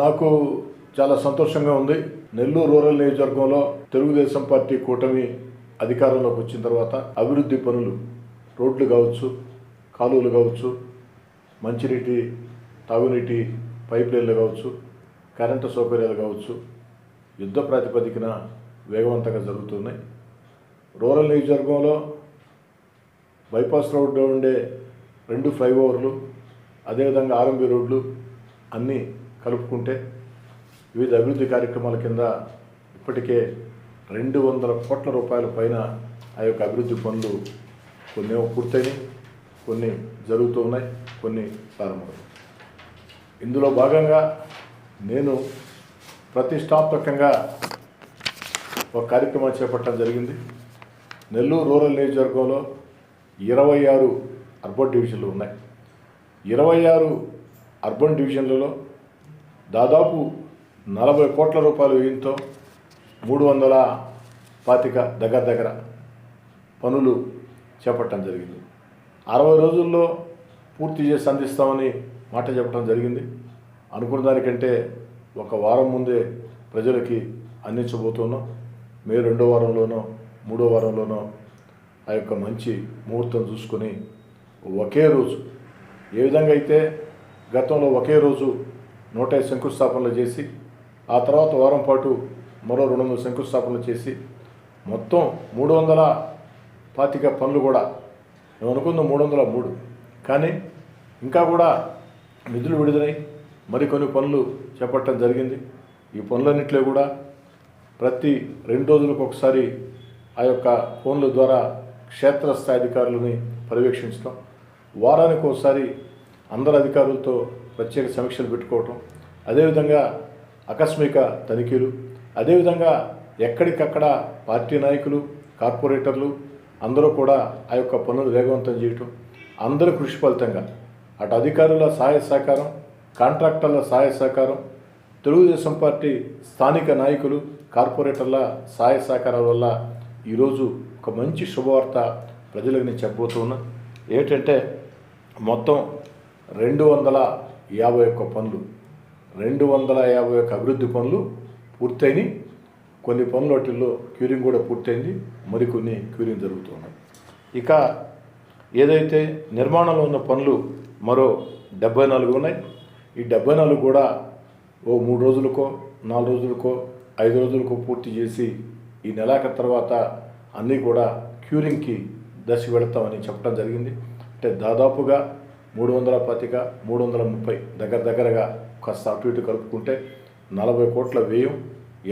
నాకు చాలా సంతోషంగా ఉంది. నెల్లూరు రూరల్ నియోజకవర్గంలో తెలుగుదేశం పార్టీ కూటమి అధికారంలోకి వచ్చిన తర్వాత అభివృద్ధి పనులు రోడ్లు కావచ్చు కాలువలు కావచ్చు మంచినీటి తాగునీటి పైప్ లైన్లు కావచ్చు కరెంటు సౌకర్యాలు కావచ్చు యుద్ధ ప్రాతిపదికన వేగవంతంగా జరుగుతున్నాయి. రూరల్ నియోజకవర్గంలో బైపాస్ రోడ్లో ఉండే రెండు ఫ్లైఓవర్లు అదేవిధంగా ఆర్ఎంబి రోడ్లు అన్నీ కలుపుకుంటే వివిధ అభివృద్ధి కార్యక్రమాల కింద ఇప్పటికే రెండు వందల కోట్ల రూపాయల పైన ఆ యొక్క అభివృద్ధి పనులు కొన్ని పూర్తయినాయి కొన్ని జరుగుతూ ఉన్నాయి కొన్ని ప్రారంభమవుతాయి. ఇందులో భాగంగా నేను ప్రతిష్టాత్మకంగా ఒక కార్యక్రమం చేపట్టడం జరిగింది. నెల్లూరు రూరల్ నియోజకవర్గంలో ఇరవై ఆరు అర్బన్ డివిజన్లు ఉన్నాయి. ఇరవై ఆరు అర్బన్ డివిజన్లలో దాదాపు నలభై కోట్ల రూపాయల వ్యయంతో మూడు వందల పాతిక దగ్గర దగ్గర పనులు చేపట్టడం జరిగింది. అరవై రోజుల్లో పూర్తి చేసి అందిస్తామని మాట చెప్పడం జరిగింది. అనుకున్న దానికంటే ఒక వారం ముందే ప్రజలకి అందించబోతున్నాం మే రెండో వారంలోనో మూడో వారంలోనో ఆ యొక్క మంచి ముహూర్తం చూసుకొని ఒకే రోజు ఏ విధంగా అయితే గతంలో ఒకే రోజు నూట ఐదు శంకుస్థాపనలు చేసి ఆ తర్వాత వారం పాటు మరో రెండు వందల శంకుస్థాపనలు చేసి మొత్తం మూడు వందల పాతిక పనులు కూడా. మేము అనుకుందాం మూడు వందల మూడు. కానీ ఇంకా కూడా నిధులు విడుదలై మరికొన్ని పనులు చేపట్టడం జరిగింది. ఈ పనులన్నింటిలో కూడా ప్రతి రెండు రోజులకు ఒకసారి ఆ యొక్క ఫోన్ల ద్వారా క్షేత్రస్థాయి అధికారులని పర్యవేక్షించడం. వారానికి ఒకసారి అందరు అధికారులతో ప్రత్యేక సమీక్షలు పెట్టుకోవటం అదేవిధంగా ఆకస్మిక తనిఖీలు అదేవిధంగా ఎక్కడికక్కడ పార్టీ నాయకులు కార్పొరేటర్లు అందరూ కూడా ఆ యొక్క పనులు వేగవంతం చేయటం అందరూ కృషి ఫలితంగా అటు అధికారుల సహాయ సహకారం కాంట్రాక్టర్ల సహాయ సహకారం తెలుగుదేశం పార్టీ స్థానిక నాయకులు కార్పొరేటర్ల సహాయ సహకారాల వల్ల ఈరోజు ఒక మంచి శుభవార్త ప్రజలకు నేను చెప్పబోతున్నా ఏంటంటే మొత్తం రెండు వందల యాభై ఒక్క పనులు. రెండు వందల యాభై ఒక్క అభివృద్ధి పనులు పూర్తయినాయి. కొన్ని పనులు వాటిల్లో క్యూరింగ్ కూడా పూర్తయింది. మరికొన్ని క్యూరింగ్ జరుగుతున్నాయి. ఇక ఏదైతే నిర్మాణంలో ఉన్న పనులు మరో డెబ్బై నాలుగు ఉన్నాయి. ఈ డెబ్బై నాలుగు కూడా ఓ మూడు రోజులకో నాలుగు రోజులకో ఐదు రోజులకో పూర్తి చేసి ఈ నెలాఖ తర్వాత అన్నీ కూడా క్యూరింగ్కి దశ వెళతామని చెప్పడం జరిగింది. అంటే దాదాపుగా మూడు వందల పాతిక మూడు వందల ముప్పై దగ్గర దగ్గరగా కాస్త అటు ఇటు కలుపుకుంటే నలభై కోట్ల వ్యయం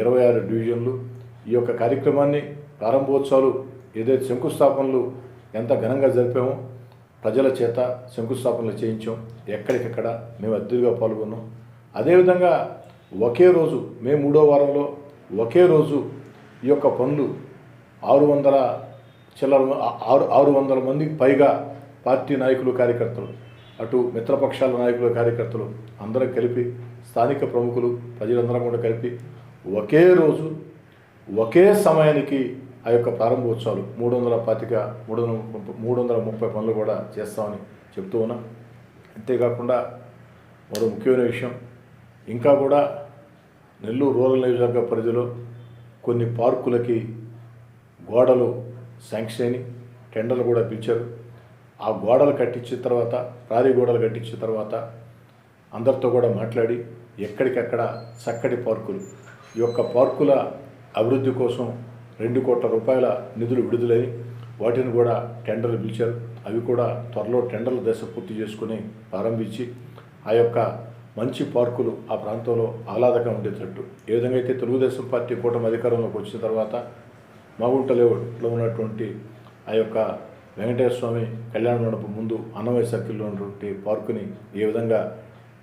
ఇరవై ఆరు డివిజన్లు. ఈ యొక్క కార్యక్రమాన్ని ప్రారంభోత్సవాలు ఏదైతే శంకుస్థాపనలు ఎంత ఘనంగా జరిపామో ప్రజల చేత శంకుస్థాపనలు చేయించాం. ఎక్కడికెక్కడ మేము అద్దెగా పాల్గొన్నాం. అదేవిధంగా ఒకే రోజు మే మూడో వారంలో ఒకే రోజు ఈ యొక్క పనులు ఆరు వందల చిల్లర ఆరు ఆరు వందల మందికి పైగా పార్టీ నాయకులు కార్యకర్తలు అటు మిత్రపక్షాల నాయకులు కార్యకర్తలు అందరం కలిపి స్థానిక ప్రముఖులు ప్రజలందరం కూడా కలిపి ఒకే రోజు ఒకే సమయానికి ఆ యొక్క ప్రారంభోత్సవాలు మూడు వందల పాతిక మూడు వందల మూడు వందల ముప్పై పనులు కూడా చేస్తామని చెప్తూ ఉన్నా. అంతేకాకుండా మరో ముఖ్యమైన విషయం ఇంకా కూడా నెల్లూరు రూరల్ నియోజకవర్గ పరిధిలో కొన్ని పార్కులకి గోడలు శాంక్షన్ అయినాయి టెండర్లు కూడా పిలిచారు. ఆ గోడలు కట్టించిన తర్వాత ప్రారీ గోడలు కట్టించిన తర్వాత అందరితో కూడా మాట్లాడి ఎక్కడికక్కడ చక్కటి పార్కులు. ఈ యొక్క పార్కుల అభివృద్ధి కోసం రెండు కోట్ల రూపాయల నిధులు విడుదలై వాటిని కూడా టెండర్లు పిలిచారు. అవి కూడా త్వరలో టెండర్ల దశ పూర్తి చేసుకుని ప్రారంభించి ఆ యొక్క మంచి పార్కులు ఆ ప్రాంతంలో ఆహ్లాదకంగా ఉండేటట్టు. ఏ విధంగా అయితే తెలుగుదేశం పార్టీ కూటమి అధికారంలోకి వచ్చిన తర్వాత మాగుంట లేఅవుట్లో ఉన్నటువంటి ఆ యొక్క వెంకటేశ్వర స్వామి కళ్యాణ మండపం ముందు అన్నమయ్య సర్కిల్లో ఉన్నటువంటి పార్కుని ఏ విధంగా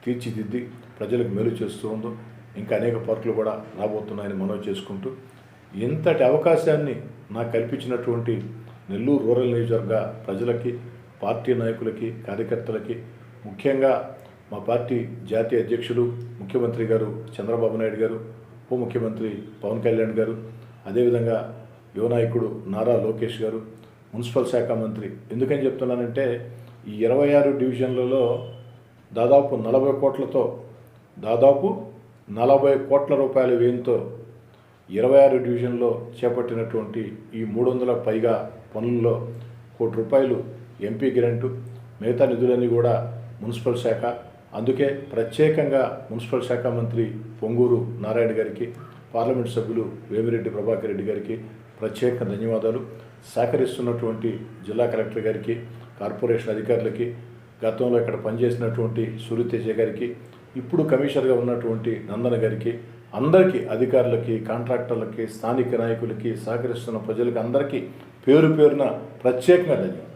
తీర్చిదిద్ది ప్రజలకు మేలు చేస్తూ ఉందో ఇంకా అనేక పార్కులు కూడా రాబోతున్నాయని మనవి చేసుకుంటూ ఇంతటి అవకాశాన్ని నాకు కల్పించినటువంటి నెల్లూరు రూరల్ నియోజకవర్గ ప్రజలకి పార్టీ నాయకులకి కార్యకర్తలకి ముఖ్యంగా మా పార్టీ జాతీయ అధ్యక్షులు ముఖ్యమంత్రి గారు చంద్రబాబు నాయుడు గారు ఉప ముఖ్యమంత్రి పవన్ కళ్యాణ్ గారు అదేవిధంగా యువనాయకుడు నారా లోకేష్ గారు మున్సిపల్ శాఖ మంత్రి. ఎందుకని చెప్తున్నానంటే ఈ ఇరవై ఆరు డివిజన్లలో దాదాపు నలభై కోట్లతో దాదాపు నలభై కోట్ల రూపాయల వ్యయంతో ఇరవై ఆరు డివిజన్లో చేపట్టినటువంటి ఈ మూడు వందల పైగా పనుల్లో కోటి రూపాయలు ఎంపీ గ్రాంటు మిగతా నిధులన్నీ కూడా మున్సిపల్ శాఖ. అందుకే ప్రత్యేకంగా మున్సిపల్ శాఖ మంత్రి పొంగూరు నారాయణ గారికి పార్లమెంట్ సభ్యులు వేమిరెడ్డి ప్రభాకర్ రెడ్డి గారికి ప్రత్యేక ధన్యవాదాలు. సహకరిస్తున్నటువంటి జిల్లా కలెక్టర్ గారికి కార్పొరేషన్ అధికారులకి గతంలో ఇక్కడ పనిచేసినటువంటి సూర్యతేజ గారికి ఇప్పుడు కమిషనర్గా ఉన్నటువంటి నందన గారికి అందరికీ అధికారులకి కాంట్రాక్టర్లకి స్థానిక నాయకులకి సహకరిస్తున్న ప్రజలకి అందరికీ పేరు పేరున ప్రత్యేకంగా ధన్యవాదాలు.